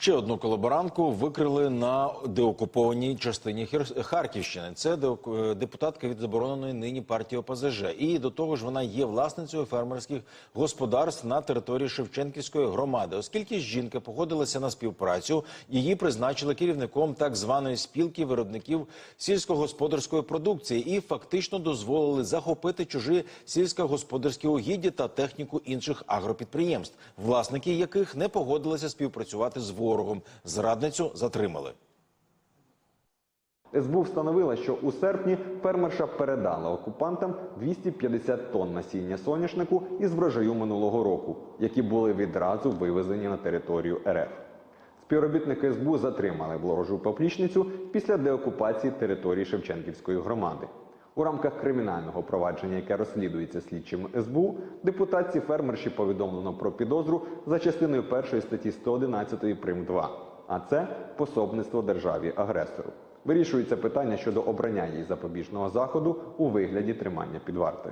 Ще одну колаборантку викрили на деокупованій частині Харківщини. Це е, депутатка від забороненої нині партії ОПЗЖ. І до того ж, вона є власницею фермерських господарств на території Шевченківської громади. Оскільки жінка погодилася на співпрацю, її призначили керівником так званої спілки виробників сільськогосподарської продукції і фактично дозволили захопити чужі сільськогосподарські угіддя та техніку інших агропідприємств, власники яких не погодилися співпрацювати з ворогом. Зрадницю затримали. СБУ встановила, що у серпні фермерша передала окупантам 250 тонн насіння соняшнику із врожаю минулого року, які були відразу вивезені на територію РФ. Співробітники СБУ затримали ворожу поплічницю після деокупації території Шевченківської громади. У рамках кримінального провадження, яке розслідується слідчим СБУ, депутатці фермерші повідомлено про підозру за частиною першої статті 111 прим. 2, а це пособництво державі агресору. Вирішується питання щодо обрання їй запобіжного заходу у вигляді тримання під вартою.